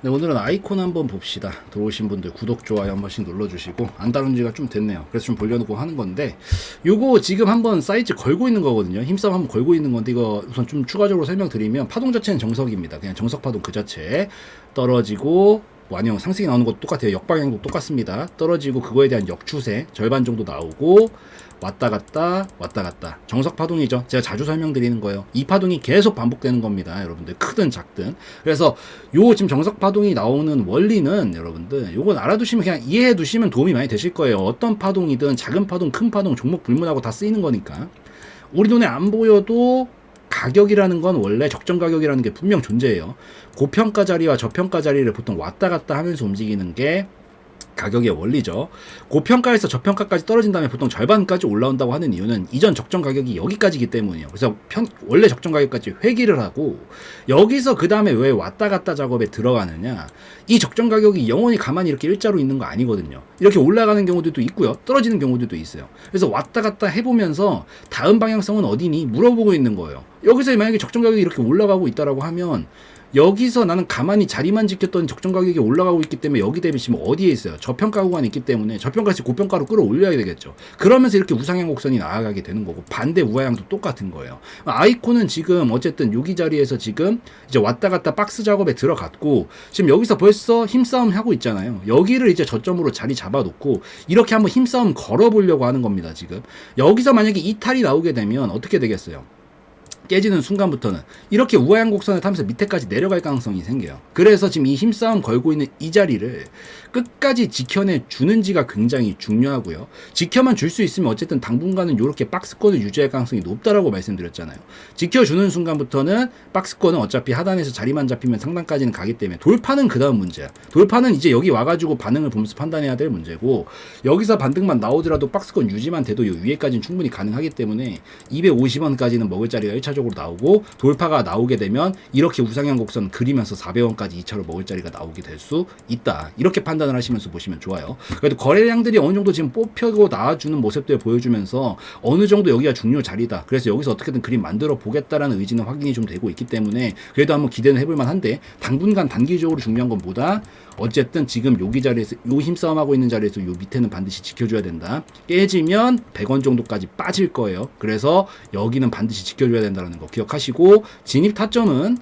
네, 오늘은 아이콘 한번 봅시다. 들어오신 분들 구독, 좋아요 한 번씩 눌러주시고 안 다룬 지가 좀 됐네요. 그래서 좀 벌려놓고 하는 건데 요거 지금 한번 사이즈 걸고 있는 거거든요. 힘싸움 한번 걸고 있는 건데 이거 우선 좀 추가적으로 설명드리면 파동 자체는 정석입니다. 그냥 정석 파동 그 자체 떨어지고 뭐 아니요 상승이 나오는 것도 똑같아요. 역방향도 똑같습니다. 떨어지고 그거에 대한 역추세 절반 정도 나오고 왔다 갔다 왔다 갔다 정석 파동이죠. 제가 자주 설명드리는 거예요. 이 파동이 계속 반복되는 겁니다. 여러분들 크든 작든. 그래서 요 지금 정석 파동이 나오는 원리는 여러분들 요건 알아두시면 그냥 이해해 두시면 도움이 많이 되실 거예요. 어떤 파동이든 작은 파동, 큰 파동, 종목 불문하고 다 쓰이는 거니까. 우리 눈에 안 보여도 가격이라는 건 원래 적정 가격이라는 게 분명 존재해요. 고평가 자리와 저평가 자리를 보통 왔다 갔다 하면서 움직이는 게 가격의 원리죠. 고평가에서 저평가까지 떨어진 다음에 보통 절반까지 올라온다고 하는 이유는 이전 적정 가격이 여기까지기 때문이에요. 그래서 편, 원래 적정 가격까지 회귀를 하고 여기서 그 다음에 왜 왔다 갔다 작업에 들어가느냐. 이 적정 가격이 영원히 가만히 이렇게 일자로 있는 거 아니거든요. 이렇게 올라가는 경우들도 있고요. 떨어지는 경우들도 있어요. 그래서 왔다 갔다 해보면서 다음 방향성은 어디니 물어보고 있는 거예요. 여기서 만약에 적정 가격이 이렇게 올라가고 있다라고 하면 여기서 나는 가만히 자리만 지켰던 적정 가격이 올라가고 있기 때문에 여기 대비 지금 어디에 있어요? 저평가 구간이 있기 때문에 저평가에서 고평가로 끌어올려야 되겠죠. 그러면서 이렇게 우상향 곡선이 나아가게 되는 거고 반대 우하향도 똑같은 거예요. 아이콘은 지금 어쨌든 여기 자리에서 지금 이제 왔다 갔다 박스 작업에 들어갔고 지금 여기서 벌써 힘싸움 하고 있잖아요. 여기를 이제 저점으로 자리 잡아놓고 이렇게 한번 힘싸움 걸어보려고 하는 겁니다. 지금 여기서 만약에 이탈이 나오게 되면 어떻게 되겠어요? 깨지는 순간부터는 이렇게 우하향 곡선을 타면서 밑에까지 내려갈 가능성이 생겨요. 그래서 지금 이 힘싸움 걸고 있는 이 자리를 끝까지 지켜내 주는지가 굉장히 중요하고요. 지켜만 줄 수 있으면 어쨌든 당분간은 이렇게 박스권을 유지할 가능성이 높다라고 말씀드렸잖아요. 지켜주는 순간부터는 박스권은 어차피 하단에서 자리만 잡히면 상단까지는 가기 때문에 돌파는 그 다음 문제야. 돌파는 이제 여기 와가지고 반응을 보면서 판단해야 될 문제고 여기서 반등만 나오더라도 박스권 유지만 돼도 이 위에까지는 충분히 가능하기 때문에 250원까지는 먹을 자리가 1차적으로 나오고 돌파가 나오게 되면 이렇게 우상향 곡선 그리면서 400원까지 2차로 먹을 자리가 나오게 될 수 있다. 이렇게 판단을 하시면서 보시면 좋아요. 그래도 거래량들이 어느 정도 지금 뽑혀고 나와주는 모습들 보여주면서 어느 정도 여기가 중요 자리다. 그래서 여기서 어떻게든 그림 만들어 보겠다라는 의지는 확인이 좀 되고 있기 때문에 그래도 한번 기대는 해볼 만한데 당분간 단기적으로 중요한 건 뭐다? 어쨌든 지금 여기 자리에서 요 힘싸움하고 있는 자리에서 요 밑에는 반드시 지켜줘야 된다. 깨지면 100원 정도까지 빠질 거예요. 그래서 여기는 반드시 지켜줘야 된다는 거 기억하시고 진입 타점은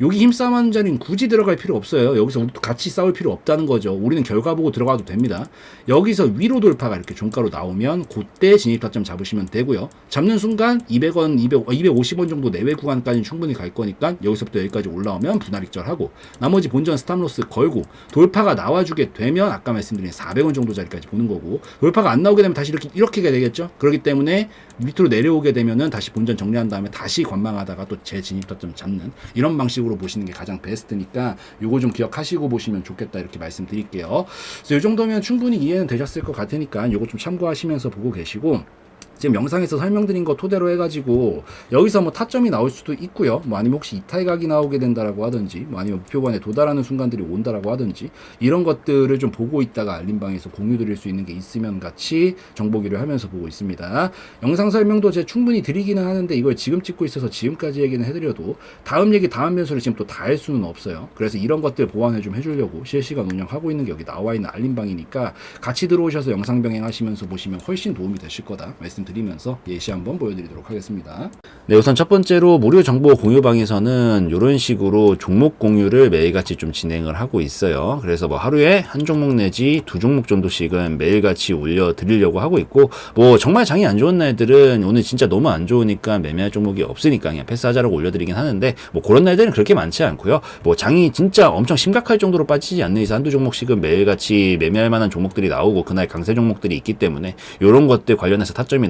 여기 힘싸움하는 자리는 굳이 들어갈 필요 없어요. 여기서 같이 싸울 필요 없다는 거죠. 우리는 결과 보고 들어가도 됩니다. 여기서 위로 돌파가 이렇게 종가로 나오면 그때 진입 타점 잡으시면 되고요. 잡는 순간 200원, 200, 250원 정도 내외 구간까지 충분히 갈 거니까 여기서부터 여기까지 올라오면 분할 익절하고 나머지 본전 스탑로스 걸고 돌파가 나와주게 되면 아까 말씀드린 400원 정도 자리까지 보는 거고 돌파가 안 나오게 되면 다시 이렇게 이렇게가 되겠죠. 그렇기 때문에 밑으로 내려오게 되면은 다시 본전 정리한 다음에 다시 관망하다가 또 재 진입 타점 잡는 이런 방식으로 보시는 게 가장 베스트니까 요거 좀 기억하시고 보시면 좋겠다 이렇게 말씀드릴게요. 그래서 이 정도면 충분히 이해는 되셨을 것 같으니까 요거 좀 참고하시면서 보고 계시고 지금 영상에서 설명드린 거 토대로 해가지고 여기서 뭐 타점이 나올 수도 있고요. 뭐 아니면 혹시 이탈각이 나오게 된다라고 하든지, 뭐 아니면 목표반에 도달하는 순간들이 온다라고 하든지 이런 것들을 좀 보고 있다가 알림방에서 공유드릴 수 있는 게 있으면 같이 정보기를 하면서 보고 있습니다. 영상 설명도 제가 충분히 드리기는 하는데 이걸 지금 찍고 있어서 지금까지 얘기는 해드려도 다음 얘기 다음 변수를 지금 또 다 할 수는 없어요. 그래서 이런 것들 보완을 좀 해주려고 실시간 운영하고 있는 게 여기 나와 있는 알림방이니까 같이 들어오셔서 영상 병행하시면서 보시면 훨씬 도움이 되실 거다 말씀드 리면서 예시 한번 보여드리도록 하겠습니다. 네, 우선 첫 번째로 무료 정보 공유방에서는 이런 식으로 종목 공유를 매일같이 좀 진행을 하고 있어요. 그래서 뭐 하루에 한 종목 내지 두 종목 정도씩은 매일같이 올려 드리려고 하고 있고, 뭐 정말 장이 안 좋은 날들은 오늘 진짜 너무 안 좋으니까 매매할 종목이 없으니까 그냥 패스하자라고 올려드리긴 하는데, 뭐 그런 날들은 그렇게 많지 않고요. 뭐 장이 진짜 엄청 심각할 정도로 빠지지 않는 이상 한두 종목씩은 매일같이 매매할 만한 종목들이 나오고 그날 강세 종목들이 있기 때문에 이런 것들 관련해서 타점이